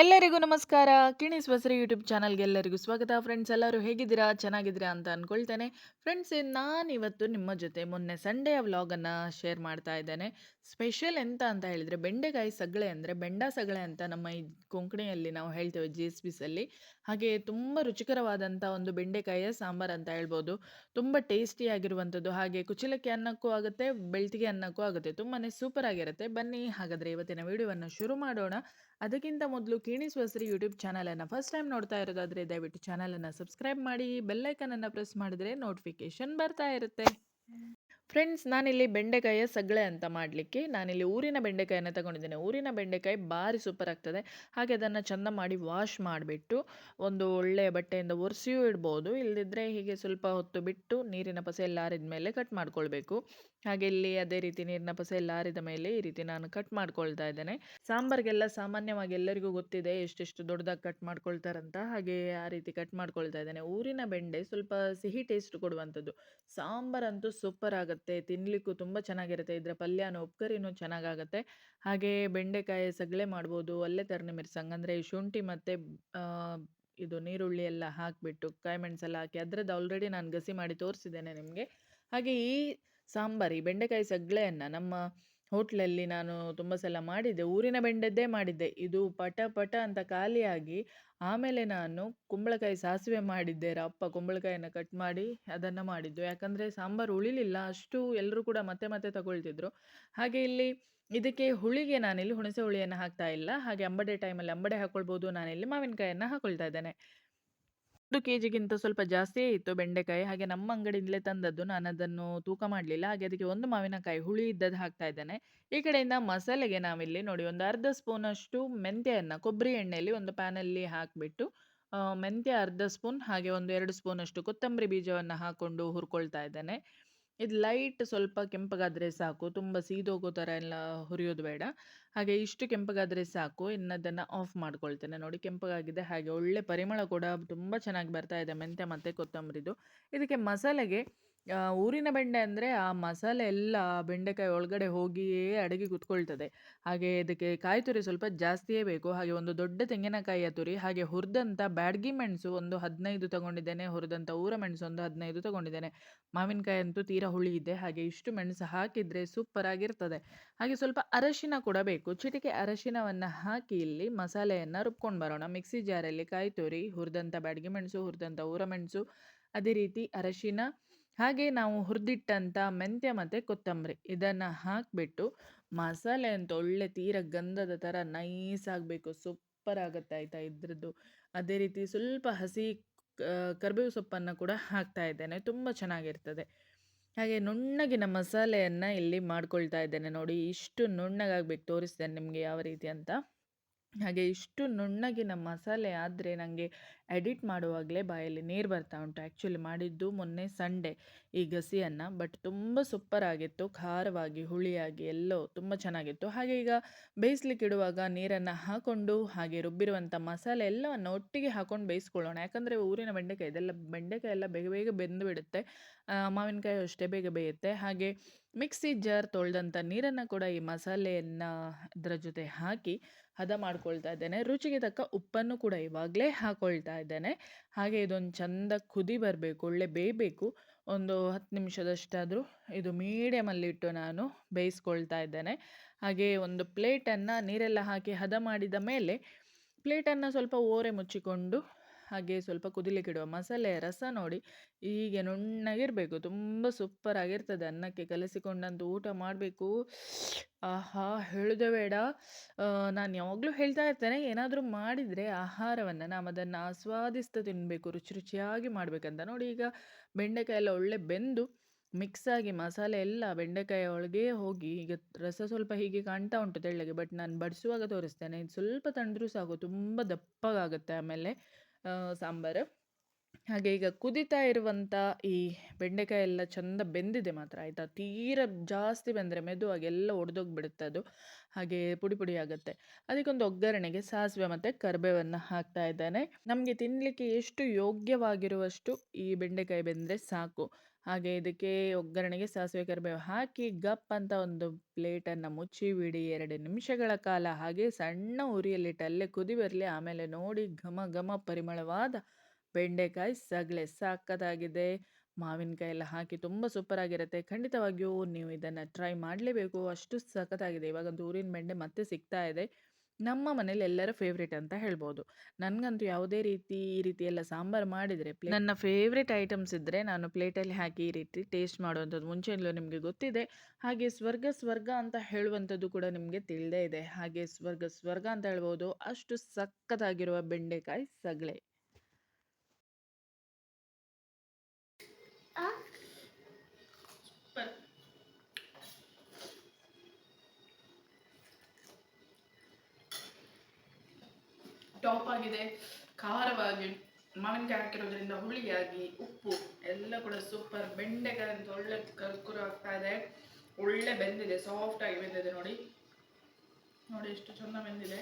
ಎಲ್ಲರಿಗೂ ನಮಸ್ಕಾರ. ಕಿಣಿಸ್ ಬಸರಿ ಯೂಟ್ಯೂಬ್ ಚಾನಲ್ಗೆ ಎಲ್ಲರಿಗೂ ಸ್ವಾಗತ. ಫ್ರೆಂಡ್ಸ್, ಎಲ್ಲರೂ ಹೇಗಿದ್ದೀರಾ? ಚೆನ್ನಾಗಿದ್ದೀರಾ ಅಂತ ಅಂದ್ಕೊಳ್ತೇನೆ ಫ್ರೆಂಡ್ಸ್ ನಾನಿವತ್ತು ನಿಮ್ಮ ಜೊತೆ ಮೊನ್ನೆ ಸಂಡೇ ವ್ಲಾಗನ್ನು ಶೇರ್ ಮಾಡ್ತಾ ಇದ್ದೇನೆ. ಸ್ಪೆಷಲ್ ಎಂತ ಅಂತ ಹೇಳಿದರೆ, ಬೆಂಡೆಕಾಯಿ ಸಗಳೆ ಅಂದರೆ ಬೆಂಡ ಸಗಳೆ ಅಂತ ನಮ್ಮ ಈ ಕೊಂಕಣಿಯಲ್ಲಿ ನಾವು ಹೇಳ್ತೇವೆ ಜಿ ಎಸ್ ಬಿಸಲ್ಲಿ ಹಾಗೆ ತುಂಬ ರುಚಿಕರವಾದಂಥ ಒಂದು ಬೆಂಡೆಕಾಯಿಯ ಸಾಂಬಾರು ಅಂತ ಹೇಳ್ಬೋದು. ತುಂಬ ಟೇಸ್ಟಿಯಾಗಿರುವಂಥದ್ದು ಹಾಗೆ ಕುಚಲಕ್ಕಿ ಅನ್ನಕ್ಕೂ ಆಗುತ್ತೆ, ಬೆಳ್ತಿಗೆ ಅನ್ನಕ್ಕೂ ಆಗುತ್ತೆ. ತುಂಬಾ ಸೂಪರ್ ಆಗಿರುತ್ತೆ. ಬನ್ನಿ, ಹಾಗಾದರೆ ಇವತ್ತಿನ ವಿಡಿಯೋವನ್ನು ಶುರು ಮಾಡೋಣ. ಅದಕ್ಕಿಂತ ಮೊದಲು ಕೇಣಿ ಸ್ವಸ್ರಿ ಯೂಟ್ಯೂಬ್ ಚಾನಲನ್ನು ಫಸ್ಟ್ ಟೈಮ್ ನೋಡ್ತಾ ಇರೋದಾದರೆ ದಯವಿಟ್ಟು ಚಾನಲನ್ನು ಸಬ್ಸ್ಕ್ರೈಬ್ ಮಾಡಿ ಬೆಲ್ಲೈಕನನ್ನು ಪ್ರೆಸ್ ಮಾಡಿದರೆ ನೋಟಿಫಿಕೇಶನ್ ಬರ್ತಾ ಇರುತ್ತೆ. ಫ್ರೆಂಡ್ಸ್, ನಾನಿಲ್ಲಿ ಬೆಂಡೆಕಾಯಿಯ ಸಗಳೆ ಅಂತ ಮಾಡಲಿಕ್ಕೆ ನಾನಿಲ್ಲಿ ಊರಿನ ಬೆಂಡೆಕಾಯನ್ನು ತಗೊಂಡಿದ್ದೇನೆ. ಊರಿನ ಬೆಂಡೆಕಾಯಿ ಭಾರಿ ಸೂಪರ್ ಆಗ್ತದೆ. ಹಾಗೆ ಅದನ್ನು ಚೆಂದ ಮಾಡಿ ವಾಶ್ ಮಾಡಿಬಿಟ್ಟು ಒಂದು ಒಳ್ಳೆಯ ಬಟ್ಟೆಯಿಂದ ಒರೆಸಿಯೂ ಇಡ್ಬೋದು. ಇಲ್ಲದಿದ್ದರೆ ಹೀಗೆ ಸ್ವಲ್ಪ ಹೊತ್ತು ಬಿಟ್ಟು ನೀರಿನ ಪಸೆ ಎಲ್ಲ ಮೇಲೆ ಕಟ್ ಮಾಡ್ಕೊಳ್ಬೇಕು. ಹಾಗೆ ಇಲ್ಲಿ ಅದೇ ರೀತಿ ನೀರಿನ ಪಸೆ ಎಲ್ಲ ಮೇಲೆ ಈ ರೀತಿ ನಾನು ಕಟ್ ಮಾಡ್ಕೊಳ್ತಾ ಇದ್ದೇನೆ. ಸಾಂಬಾರಿಗೆಲ್ಲ ಸಾಮಾನ್ಯವಾಗಿ ಎಲ್ಲರಿಗೂ ಗೊತ್ತಿದೆ ಎಷ್ಟೆಷ್ಟು ದೊಡ್ಡದಾಗಿ ಕಟ್ ಮಾಡ್ಕೊಳ್ತಾರಂತ. ಹಾಗೆ ಆ ರೀತಿ ಕಟ್ ಮಾಡ್ಕೊಳ್ತಾ ಇದ್ದೇನೆ. ಊರಿನ ಬೆಂಡೆ ಸ್ವಲ್ಪ ಸಿಹಿ ಟೇಸ್ಟ್ ಕೊಡುವಂಥದ್ದು. ಸಾಂಬಾರಂತೂ ಸೂಪರ್ ಆಗುತ್ತೆ. ತಿನ್ನಲಿಕ್ಕೂ ತುಂಬ ಚೆನ್ನಾಗಿರುತ್ತೆ. ಇದರ ಪಲ್ಯನೂ, ಉಪ್ಕರಿನೂ ಚೆನ್ನಾಗಾಗುತ್ತೆ. ಹಾಗೆ ಬೆಂಡೆಕಾಯಿ ಸಗಳೆ ಮಾಡ್ಬೋದು ಅಲ್ಲೇ ತರ್ನಿ ಮಿರ್ಸಂಗ್ ಅಂದರೆ ಶುಂಠಿ ಮತ್ತು ಇದು ನೀರುಳ್ಳಿ ಎಲ್ಲ ಹಾಕಿಬಿಟ್ಟು ಕಾಯಿ ಮೆಣಸೆಲ್ಲ ಹಾಕಿ, ಅದರದ್ದು ಆಲ್ರೆಡಿ ನಾನು ಗಸಿ ಮಾಡಿ ತೋರಿಸಿದ್ದೇನೆ ನಿಮಗೆ. ಹಾಗೆ ಈ ಸಾಂಬಾರು, ಈ ಬೆಂಡೆಕಾಯಿ ಸಗಳೆಯನ್ನು ನಮ್ಮ ಹೋಟ್ಲಲ್ಲಿ ನಾನು ತುಂಬ ಸಲ ಮಾಡಿದ್ದೆ. ಊರಿನ ಬೆಂಡೆದ್ದೇ ಮಾಡಿದ್ದೆ. ಇದು ಪಟ ಪಟ ಅಂತ ಖಾಲಿಯಾಗಿ ಆಮೇಲೆ ನಾನು ಕುಂಬಳಕಾಯಿ ಸಾಸಿವೆ ಮಾಡಿದ್ದೆ. ಅಪ್ಪ ಕುಂಬಳಕಾಯಿಯನ್ನು ಕಟ್ ಮಾಡಿ ಅದನ್ನು ಮಾಡಿದ್ದು. ಯಾಕಂದರೆ ಸಾಂಬಾರು ಉಳಿಲಿಲ್ಲ. ಅಷ್ಟು ಎಲ್ಲರೂ ಕೂಡ ಮತ್ತೆ ಮತ್ತೆ ತಗೊಳ್ತಿದ್ರು. ಹಾಗೆ ಇಲ್ಲಿ ಇದಕ್ಕೆ ಹುಳಿಗೆ ನಾನಿಲ್ಲಿ ಹುಣಸೆ ಹುಳಿಯನ್ನು ಹಾಕ್ತಾ ಇಲ್ಲ. ಹಾಗೆ ಅಂಬಡೆ ಟೈಮಲ್ಲಿ ಅಂಬಡೆ ಹಾಕ್ಕೊಳ್ಬೋದು. ನಾನಿಲ್ಲಿ ಮಾವಿನಕಾಯನ್ನು ಹಾಕ್ಕೊಳ್ತಾ ಇದ್ದೇನೆ. ಒಂದು ಕೆ ಜಿಗಿಂತ ಸ್ವಲ್ಪ ಜಾಸ್ತಿಯೇ ಇತ್ತು ಬೆಂಡೆಕಾಯಿ. ಹಾಗೆ ನಮ್ಮ ಅಂಗಡಿಯಿಂದಲೇ ತಂದದ್ದು. ನಾನು ಅದನ್ನು ತೂಕ ಮಾಡಲಿಲ್ಲ. ಹಾಗೆ ಅದಕ್ಕೆ ಒಂದು ಮಾವಿನಕಾಯಿ ಹುಳಿ ಇದ್ದದ್ದು ಹಾಕ್ತಾ ಇದ್ದೇನೆ. ಈ ಕಡೆಯಿಂದ ಮಸಾಲೆಗೆ ನಾವಿಲ್ಲಿ ನೋಡಿ ಒಂದು ಅರ್ಧ ಸ್ಪೂನಷ್ಟು ಮೆಂತ್ಯೆಯನ್ನು, ಕೊಬ್ಬರಿ ಎಣ್ಣೆಯಲ್ಲಿ ಒಂದು ಪ್ಯಾನಲ್ಲಿ ಹಾಕಿಬಿಟ್ಟು ಮೆಂತ್ಯ ಅರ್ಧ ಸ್ಪೂನ್ ಹಾಗೆ ಒಂದು ಎರಡು ಸ್ಪೂನಷ್ಟು ಕೊತ್ತಂಬರಿ ಬೀಜವನ್ನು ಹಾಕ್ಕೊಂಡು ಹುರ್ಕೊಳ್ತಾ ಇದ್ದೇನೆ. ಇದು ಲೈಟ್ ಸ್ವಲ್ಪ ಕೆಂಪಗಾದರೆ ಸಾಕು, ತುಂಬ ಸೀದೋಗೋ ಥರ ಎಲ್ಲ ಹುರಿಯೋದು ಬೇಡ. ಹಾಗೆ ಇಷ್ಟು ಕೆಂಪಗಾದರೆ ಸಾಕು, ಇನ್ನದನ್ನು ಆಫ್ ಮಾಡ್ಕೊಳ್ತೇನೆ. ನೋಡಿ ಕೆಂಪಗಾಗಿದೆ, ಹಾಗೆ ಒಳ್ಳೆ ಪರಿಮಳ ಕೂಡ ತುಂಬ ಚೆನ್ನಾಗಿ ಬರ್ತಾ ಇದೆ, ಮೆಂತ್ಯ ಮತ್ತು ಕೊತ್ತಂಬರಿದು. ಇದಕ್ಕೆ ಮಸಾಲೆಗೆ ಊರಿನ ಬೆಂಡೆ ಅಂದರೆ ಆ ಮಸಾಲೆ ಎಲ್ಲ ಬೆಂಡೆಕಾಯಿ ಒಳಗಡೆ ಹೋಗಿಯೇ ಅಡಗಿ ಕೂತ್ಕೊಳ್ತದೆ. ಹಾಗೆ ಇದಕ್ಕೆ ಕಾಯಿ ತುರಿ ಸ್ವಲ್ಪ ಜಾಸ್ತಿಯೇ ಬೇಕು. ಹಾಗೆ ಒಂದು ದೊಡ್ಡ ತೆಂಗಿನಕಾಯಿಯ ತುರಿ, ಹಾಗೆ ಹುರಿದಂಥ ಬ್ಯಾಡ್ಗಿ ಮೆಣಸು ಒಂದು ಹದಿನೈದು ತಗೊಂಡಿದ್ದೇನೆ ಹುರಿದಂಥ ಊರ ಮೆಣಸು ಒಂದು ಹದಿನೈದು ತಗೊಂಡಿದ್ದೇನೆ. ಮಾವಿನಕಾಯಿ ಅಂತೂ ತೀರಾ ಇದೆ. ಹಾಗೆ ಇಷ್ಟು ಮೆಣಸು ಹಾಕಿದರೆ ಸೂಪರ್ ಆಗಿರ್ತದೆ. ಹಾಗೆ ಸ್ವಲ್ಪ ಅರಶಿನ ಕೂಡ ಬೇಕು. ಚಿಟಿಕೆ ಅರಶಿನವನ್ನು ಹಾಕಿ ಇಲ್ಲಿ ಮಸಾಲೆಯನ್ನು ರುಬ್ಕೊಂಡು ಬರೋಣ. ಮಿಕ್ಸಿ ಜಾರಲ್ಲಿ ಕಾಯಿ ತುರಿ ಹುರಿದಂಥ ಬ್ಯಾಡ್ಗಿ ಮೆಣಸು ಹುರಿದಂಥ ಊರ ಮೆಣಸು, ಅದೇ ರೀತಿ ಅರಶಿನ ಹಾಗೆ ನಾವು ಹುರಿದಿಟ್ಟಂಥ ಮೆಂತ್ಯ ಮತ್ತು ಕೊತ್ತಂಬರಿ ಇದನ್ನು ಹಾಕಿಬಿಟ್ಟು ಮಸಾಲೆ ಅಂತ ಒಳ್ಳೆ ತೀರ ಗಂಧದ ಥರ ನೈಸ್ ಆಗಬೇಕು ಸೂಪರ್ ಆಗುತ್ತೆ ಆಯಿತಾ ಇದ್ರದ್ದು. ಅದೇ ರೀತಿ ಸ್ವಲ್ಪ ಹಸಿ ಕರಿಬೇವು ಸೊಪ್ಪನ್ನು ಕೂಡ ಹಾಕ್ತಾ ಇದ್ದೇನೆ, ತುಂಬ ಚೆನ್ನಾಗಿರ್ತದೆ. ಹಾಗೆ ನುಣ್ಣಗಿನ ಮಸಾಲೆಯನ್ನು ಇಲ್ಲಿ ಮಾಡ್ಕೊಳ್ತಾ ಇದ್ದೇನೆ ನೋಡಿ, ಇಷ್ಟು ನುಣ್ಣಗಾಗಬೇಕು, ತೋರಿಸ್ತೇನೆ ನಿಮಗೆ ಯಾವ ರೀತಿ ಅಂತ. ಹಾಗೆ ಇಷ್ಟು ನುಣ್ಣಗಿನ ಮಸಾಲೆ ಆದರೆ ನನಗೆ ಎಡಿಟ್ ಮಾಡುವಾಗಲೇ ಬಾಯಲ್ಲಿ ನೀರು ಬರ್ತಾ ಉಂಟು. ಆ್ಯಕ್ಚುಲಿ ಮಾಡಿದ್ದು ಮೊನ್ನೆ ಸಂಡೇ ಈ ಗಸಿಯನ್ನು, ಬಟ್ ತುಂಬ ಸೂಪರ್ ಆಗಿತ್ತು. ಖಾರವಾಗಿ, ಹುಳಿಯಾಗಿ, ಎಲ್ಲೋ ತುಂಬ ಚೆನ್ನಾಗಿತ್ತು. ಹಾಗೆ ಈಗ ಬೇಯಿಸ್ಲಿಕ್ಕೆ ಇಡುವಾಗ ನೀರನ್ನು ಹಾಕ್ಕೊಂಡು ಹಾಗೆ ರುಬ್ಬಿರುವಂಥ ಮಸಾಲೆ ಎಲ್ಲವನ್ನು ಒಟ್ಟಿಗೆ ಹಾಕ್ಕೊಂಡು ಬೇಯಿಸ್ಕೊಳ್ಳೋಣ. ಯಾಕಂದರೆ ಊರಿನ ಬೆಂಡೆಕಾಯಿ, ಇದೆಲ್ಲ ಬೆಂಡೆಕಾಯಿ ಎಲ್ಲ ಬೇಗ ಬೇಗ ಬೆಂದು ಬಿಡುತ್ತೆ ಮಾವಿನಕಾಯಿ ಅಷ್ಟೇ ಬೇಗ ಬೇಯುತ್ತೆ. ಹಾಗೆ ಮಿಕ್ಸಿ ಜಾರ್ ತೊಳೆದಂಥ ನೀರನ್ನು ಕೂಡ ಈ ಮಸಾಲೆಯನ್ನು ಅದರ ಜೊತೆ ಹಾಕಿ ಹದ ಮಾಡ್ಕೊಳ್ತಾ ಇದ್ದೇನೆ. ರುಚಿಗೆ ತಕ್ಕ ಉಪ್ಪನ್ನು ಕೂಡ ಇವಾಗಲೇ ಹಾಕ್ಕೊಳ್ತಾ ಇದ್ದೇನೆ. ಹಾಗೆ ಇದೊಂದು ಚಂದ ಕುದಿ ಬರಬೇಕು, ಒಳ್ಳೆ ಬೇಯಬೇಕು. ಒಂದು ಹತ್ತು ನಿಮಿಷದಷ್ಟಾದರೂ ಇದು ಮೀಡಿಯಮಲ್ಲಿಟ್ಟು ನಾನು ಬೇಯಿಸ್ಕೊಳ್ತಾ ಇದ್ದೇನೆ. ಹಾಗೆ ಒಂದು ಪ್ಲೇಟನ್ನು ನೀರೆಲ್ಲ ಹಾಕಿ ಹದ ಮಾಡಿದ ಮೇಲೆ ಪ್ಲೇಟನ್ನು ಸ್ವಲ್ಪ ಓರೆ ಮುಚ್ಚಿಕೊಂಡು ಹಾಗೆ ಸ್ವಲ್ಪ ಕುದಿಲಿಕ್ಕಿಡುವ ಮಸಾಲೆಯ ರಸ ನೋಡಿ ಹೀಗೆ ನುಣ್ಣಗಿರಬೇಕು. ತುಂಬ ಸೂಪರ್ ಆಗಿರ್ತದೆ ಅನ್ನಕ್ಕೆ ಕಲಸಿಕೊಂಡಂತ ಊಟ ಮಾಡಬೇಕು. ಆಹಾ, ಹೇಳಿದೆ ಬೇಡ. ನಾನು ಯಾವಾಗಲೂ ಹೇಳ್ತಾ ಇರ್ತೇನೆ, ಏನಾದರೂ ಮಾಡಿದರೆ ಆಹಾರವನ್ನು ನಾವು ಅದನ್ನು ಆಸ್ವಾದಿಸ್ತಾ ತಿನ್ನಬೇಕು ರುಚಿ ರುಚಿಯಾಗಿ ಮಾಡಬೇಕಂತ. ನೋಡಿ ಈಗ ಬೆಂಡೆಕಾಯಿ ಎಲ್ಲ ಒಳ್ಳೆ ಬೆಂದು ಮಿಕ್ಸಾಗಿ ಮಸಾಲೆ ಎಲ್ಲ ಬೆಂಡೆಕಾಯಿ ಒಳಗೆ ಹೋಗಿ ಈಗ ರಸ ಸ್ವಲ್ಪ ಹೀಗೆ ಕಾಣ್ತಾ ಉಂಟು ತೆಳ್ಳಗೆ ಬಟ್ ನಾನು ಬಡಿಸುವಾಗ ತೋರಿಸ್ತೇನೆ. ಇದು ಸ್ವಲ್ಪ ತಂದರೂ ಸಾಕು, ತುಂಬ ದಪ್ಪಗಾಗುತ್ತೆ ಆಮೇಲೆ. ಸಾಂಬಾರು ಹಾಗೆ ಈಗ ಕುದಿತಾ ಇರುವಂಥ ಈ ಬೆಂಡೆಕಾಯಿ ಎಲ್ಲ ಚಂದ ಬೆಂದಿದೆ ಮಾತ್ರ, ಆಯಿತಾ? ತೀರ ಜಾಸ್ತಿ ಬೆಂದರೆ ಮೆದುವಾಗಿ ಎಲ್ಲ ಒಡೆದೋಗ್ಬಿಡುತ್ತೆ ಅದು. ಹಾಗೆ ಪುಡಿ ಪುಡಿ ಆಗುತ್ತೆ. ಅದಕ್ಕೊಂದು ಒಗ್ಗರಣೆಗೆ ಸಾಸಿವೆ ಮತ್ತು ಕರಿಬೇವನ್ನು ಹಾಕ್ತಾ ಇದ್ದಾನೆ. ನಮಗೆ ತಿನ್ನಲಿಕ್ಕೆ ಎಷ್ಟು ಯೋಗ್ಯವಾಗಿರುವಷ್ಟು ಈ ಬೆಂಡೆಕಾಯಿ ಬೆಂದರೆ ಸಾಕು. ಹಾಗೆ ಇದಕ್ಕೆ ಒಗ್ಗರಣೆಗೆ ಸಾಸಿವೆ ಕರಿಬೇವು ಹಾಕಿ ಗಪ್ ಅಂತ ಒಂದು ಪ್ಲೇಟನ್ನು ಮುಚ್ಚಿ ಬಿಡಿ ಎರಡು ನಿಮಿಷಗಳ ಕಾಲ ಹಾಗೆ ಸಣ್ಣ ಉರಿಯಲ್ಲಿಟ್ಟು ಅಲ್ಲೇ ಕುದಿ ಬರಲಿ, ಆಮೇಲೆ ನೋಡಿ ಘಮ ಘಮ ಪರಿಮಳವಾದ ಬೆಂಡೆಕಾಯಿ ಸಗಳೆ ಸಾಕದಾಗಿದೆ. ಮಾವಿನಕಾಯಿ ಎಲ್ಲ ಹಾಕಿ ತುಂಬ ಸೂಪರ್ ಆಗಿರುತ್ತೆ ಖಂಡಿತವಾಗಿಯೂ ನೀವು ಇದನ್ನು ಟ್ರೈ ಮಾಡಲೇಬೇಕು. ಅಷ್ಟು ಸಖತ್ತಾಗಿದೆ. ಇವಾಗಂತೂ ಊರಿನ ಬೆಂಡೆ ಮತ್ತೆ ಸಿಗ್ತಾ ಇದೆ. ನಮ್ಮ ಮನೇಲಿ ಎಲ್ಲರ ಫೇವ್ರೇಟ್ ಅಂತ ಹೇಳ್ಬೋದು. ನನಗಂತೂ ಯಾವುದೇ ರೀತಿ ಈ ರೀತಿ ಎಲ್ಲ ಸಾಂಬಾರು ಮಾಡಿದರೆ ನನ್ನ ಫೇವ್ರೇಟ್ ಐಟಮ್ಸ್ ಇದ್ದರೆ ನಾನು ಪ್ಲೇಟಲ್ಲಿ ಹಾಕಿ ಈ ರೀತಿ ಟೇಸ್ಟ್ ಮಾಡುವಂಥದ್ದು ಮುಂಚೆಯಲ್ಲೂ ನಿಮಗೆ ಗೊತ್ತಿದೆ. ಹಾಗೆ ಸ್ವರ್ಗ ಸ್ವರ್ಗ ಅಂತ ಹೇಳುವಂಥದ್ದು ಕೂಡ ನಿಮಗೆ ತಿಳಿದೇ ಇದೆ. ಹಾಗೆ ಸ್ವರ್ಗ ಸ್ವರ್ಗ ಅಂತ ಹೇಳ್ಬೋದು. ಅಷ್ಟು ಸಖತ್ತಾಗಿರುವ ಬೆಂಡೆಕಾಯಿ ಸಗಳೆ. ಆಗಿದೆ. ಖಾರವಾಗಿ ಮಾವಿನಕಾಯಿ ಹಾಕಿರೋದ್ರಿಂದ ಹುಳಿಯಾಗಿ, ಉಪ್ಪು ಎಲ್ಲ ಕೂಡ ಸೂಪರ್ ಬೆಂಡೆಕಾಯಿ ಒಳ್ಳೆ ಕರ್ಕುರ ಆಗ್ತಾ ಇದೆ. ಒಳ್ಳೆ ಬೆಂದಿದೆ ಸಾಫ್ಟ್ ಆಗಿ ಬೆಂದಿದೆ ನೋಡಿ. ನೋಡಿ ಎಷ್ಟು ಚೆಂದ ಬೆಂದಿದೆ.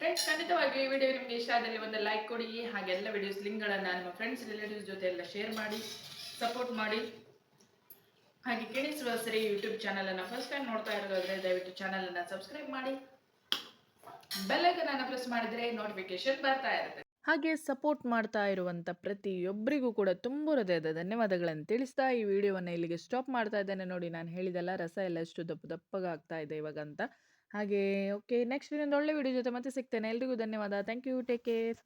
ಫ್ರೆಂಡ್ಸ್ ಖಂಡಿತವಾಗಿ ಈ ವಿಡಿಯೋ ನಿಮಗೆ ಇಷ್ಟ ಆದಲ್ಲಿ ಒಂದು ಲೈಕ್ ಕೊಡಿ. ಹಾಗೆ ಎಲ್ಲ ವಿಡಿಯೋಸ್ ಲಿಂಕ್ಗಳನ್ನು ನಿಮ್ಮ ಫ್ರೆಂಡ್ಸ್ ರಿಲೇಟಿವ್ಸ್ ಜೊತೆ ಎಲ್ಲ ಶೇರ್ ಮಾಡಿ ಸಪೋರ್ಟ್ ಮಾಡಿ. ಹಾಗೆ ಕಿಣಿಸುವ ಸರಿ ಯೂಟ್ಯೂಬ್ ಚಾನಲನ್ನು ಫಸ್ಟ್ ಟೈಮ್ ನೋಡ್ತಾ ಇರೋದಾದ್ರೆ ದಯವಿಟ್ಟು ಚಾನಲನ್ನು ಸಬ್ಸ್ಕ್ರೈಬ್ ಮಾಡಿ. ಬೆಲ್ಲೈಕನನ್ನು ಪ್ರೆಸ್ ಮಾಡಿದ್ರೆ ನೋಟಿಫಿಕೇಶನ್ ಬರ್ತಾ ಇರುತ್ತೆ. ಹಾಗೆ ಸಪೋರ್ಟ್ ಮಾಡ್ತಾ ಇರುವಂತ ಪ್ರತಿಯೊಬ್ಬರಿಗೂ ಕೂಡ ತುಂಬ ಹೃದಯದ ಧನ್ಯವಾದಗಳನ್ನು ತಿಳಿಸ್ತಾ ಈ ವಿಡಿಯೋವನ್ನು ಇಲ್ಲಿಗೆ ಸ್ಟಾಪ್ ಮಾಡ್ತಾ ಇದ್ದೇನೆ. ನೋಡಿ, ನಾನು ಹೇಳಿದಲ್ಲ ರಸ ಎಲ್ಲ ಎಷ್ಟು ದಪ್ಪ ದಪ್ಪಗಾಗ್ತಾ ಇದೆ ಇವಾಗ ಅಂತ ಹಾಗೆ ಓಕೆ ನೆಕ್ಸ್ಟ್ ಇನ್ನೊಂದು ಒಳ್ಳೆ ವಿಡಿಯೋ ಜೊತೆ ಮತ್ತೆ ಸಿಗ್ತೇನೆ. ಎಲ್ರಿಗೂ ಧನ್ಯವಾದ. Thank you take care